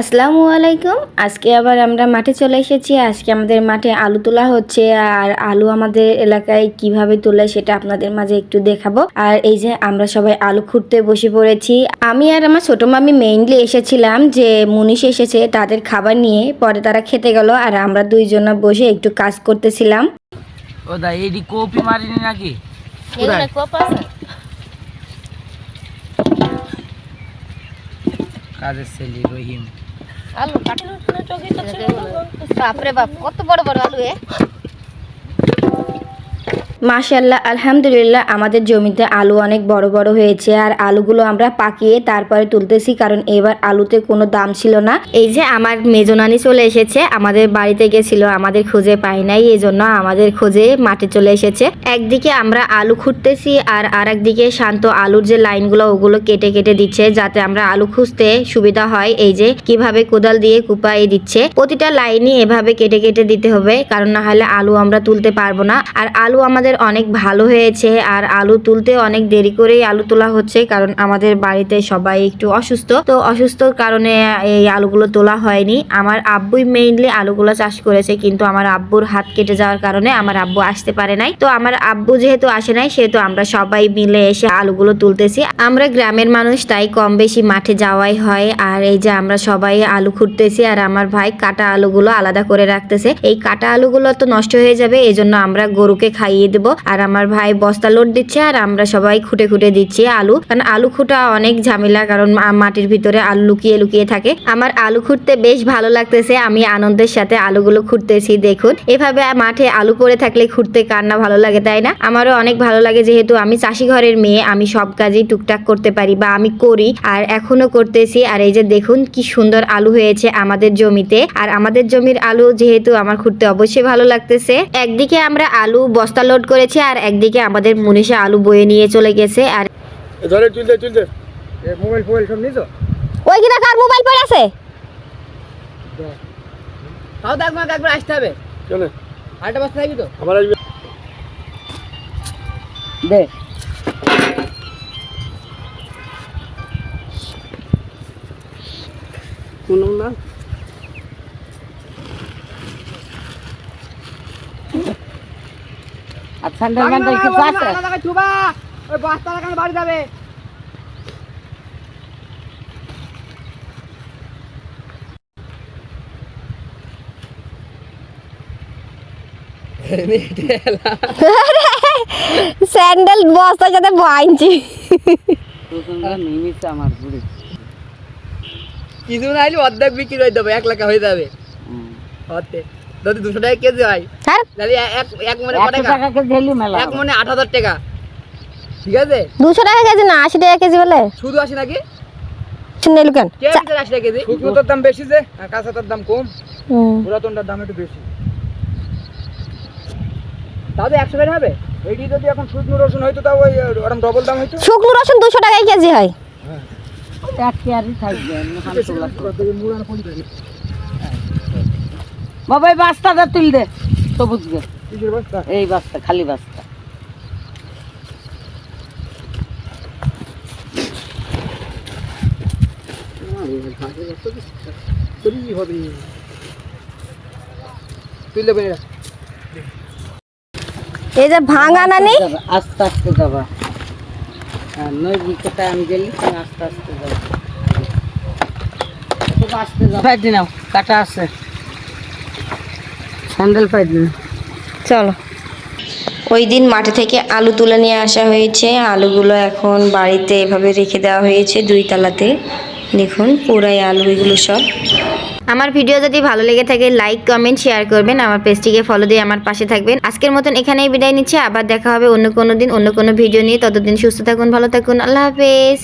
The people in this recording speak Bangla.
আসসালামু আলাইকুম। আজকে আবার আমরা মাঠে চলে এসেছি। আজকে আমাদের মাঠে আলু তোলা হচ্ছে আর আলু আমাদের এলাকায় কীভাবে তোলে সেটা আপনাদের মাঝে একটু দেখাবো। আর এই যে আমরা সবাই আলু খুঁড়তে বসে পড়েছি। আমি আর আমার ছোট মামি মেইনলি এসেছিলাম যে মুনিশ এসেছে তাদের খাবার নিয়ে। পরে তারা খেতে গেল আর আমরা দুইজনা বসে একটু কাজ করতেছিলাম। ও দা এইডি কপি মারিনি নাকি? এগুলো কোপ আছে। কাজের ছেলে রহিম। আলু কাটলো চোখে বাপরে বাপ কত বড় বড় আলু এ? মাশাল্লাহ আলহামদুলিল্লাহ, আমাদের জমিতে আলু অনেক বড় বড় হয়েছে আর আলুগুলো আমরা পাকিয়ে তারপরে তুলতেছি কারণ এবার আলুতে কোনো দাম ছিল না। এই যে আমার মেজনানি চলে এসেছে, আমাদের বাড়িতে গেছিল, আমাদের খুঁজে পাই নাই এই জন্য আমাদের খোঁজে মাঠে চলে এসেছে। একদিকে আমরা আলু খুঁড়তেছি আর আর একদিকে শান্ত আলুর যে লাইনগুলো, ওগুলো কেটে কেটে দিচ্ছে যাতে আমরা আলু খুঁজতে সুবিধা হয়। এই যে কীভাবে কোদাল দিয়ে কুপাই দিচ্ছে, প্রতিটা লাইনই এভাবে কেটে কেটে দিতে হবে, কারণ না হলে আলু আমরা তুলতে পারব না। আর আলু আমাদের অনেক ভালো হয়েছে আর আলু তুলতে অনেক দেরি করেই আলু তোলা হচ্ছে কারণ আমাদের বাড়িতে সবাই একটু অসুস্থ। তো অসুস্থর কারণে এই আলুগুলো তোলা হয়নি। আমার আব্বুই মেইনলি আলুগুলো চাষ করেছে কিন্তু আমার আব্বুর হাত কেটে যাওয়ার কারণে আমার আব্বু আসতে পারে নাই। তো আমার আব্বু যেহেতু আসে নাই, সেহেতু আমরা সবাই মিলে এসে আলুগুলো তুলতেছি। আমরা গ্রামের মানুষ, তাই কম বেশি মাঠে যাওয়াই হয়। আর এই যে আমরা সবাই আলু খুঁড়তেছি আর আমার ভাই কাটা আলুগুলো আলাদা করে রাখতেছে। এই কাটা আলুগুলো তো নষ্ট হয়ে যাবে এই জন্য আমরা গরুকে খাইয়ে দেব। আর আমার ভাই বস্তা লোড দিচ্ছে আর আমরা সবাই খুঁটে খুঁটে দিচ্ছি আলু। কারণ আলু খুঁটা অনেক ঝামেলা, কারণ মাটির ভিতরে আলু লুকিয়ে লুকিয়ে থাকে। আমার আলু খুঁড়তে বেশ ভালো লাগতেছে। আমি আনন্দের সাথে আলুগুলো খুঁড়তেছি দেখুন। এভাবে মাঠে আলু পড়ে থাকলে খুঁড়তে কার না ভালো লাগে, তাই না? আমারও অনেক ভালো লাগে যেহেতু আমি চাষি ঘরের মেয়ে। আমি সব কাজই টুকটাক করতে পারি বা আমি করি আর এখনও করতেছি। আর এই যে দেখুন কি সুন্দর আলু হয়েছে আমাদের জমিতে। আর আমাদের জমির আলু যেহেতু আমার খুঁড়তে অবশ্যই ভালো লাগতেছে। একদিকে আমরা আলু বস্তা লোড করেছি আর একদিকে আমাদের মুনিশে আলু বয়ে নিয়ে চলে গেছে আর ধরে তুলতে তুলতে এ মোবাইল ফোবাইল সব নিছো ওই কিনা কার মোবাইল পড়ে আছে? তাও তো একবার একবার আসতে হবে। চলে। আরেকটা বস্তা থাকবি তো? আমার আসবে। দে। কোন না আর স্যান্ডেল ম্যান্ডেল কিছু আছে? ওই বাস্তা লাগানো বাড়ি যাবে। স্যান্ডেল বস্তার সাথে বাইনছি আমার বুড়ি। কিছু না হলে অর্ধেক বিক্রি হয়ে যাবে এক লাখ হয়ে যাবে। হতে। যদি দুশো টাকা কেজি হয় হ্যাঁ? তাহলে এক এক মনে টাকা? এক মনে আট হাজার টাকা। ঠিক আছে? দুশো টাকা কেজি না আশি টাকা কেজি বলে। শুধু আসে নাকি? শুনে লুকেন কে ভিতরে কেজি? শুকনোটার দাম বেশি যে কাঁচাটার দাম কম। পুরাতনটার দাম একটু বেশি। তাহলে একশো বের হবে? এইটি যদি এখন শুকনো রসুন হয়তো তাও ওই ওরকম ডবল দাম হয়তো। শুকনো রসুন দুশো টাকায় কেজি হয়। এক কেয়ারি থাকবে এমনি খান তোলা মুড়ার কোন থাকে বাবা এই বাস্তাটা তুল দে সবুজ গে এই বাস্তা খালি বাস্তা এই যে ভাঙা নানি? আস্তে আস্তে যাবা। আর নই দিকে আমি গেলি আস্তে আস্তে যাবা। খুব আস্তে যাবা। কাটা আছে। স্যান্ডেল পাই চলো। ওই দিন মাঠে থেকে আলু তুলে নিয়ে আসা হয়েছে। আলুগুলো এখন বাড়িতে এভাবে রেখে দেওয়া হয়েছে দুই তালাতে। দেখুন, পুরাই আলু, এগুলো সব। আমার ভিডিও যদি ভালো লেগে থাকে লাইক কমেন্ট শেয়ার করবেন। আমার পেজটিকে ফলো দিয়ে আমার পাশে থাকবেন। আজকের মতন এখানেই বিদায় নিচ্ছি। আবার দেখা হবে অন্য কোনো দিন, অন্য কোনো ভিডিও নিয়ে। ততদিন সুস্থ থাকুন, ভালো থাকুন। আল্লাহ হাফেজ।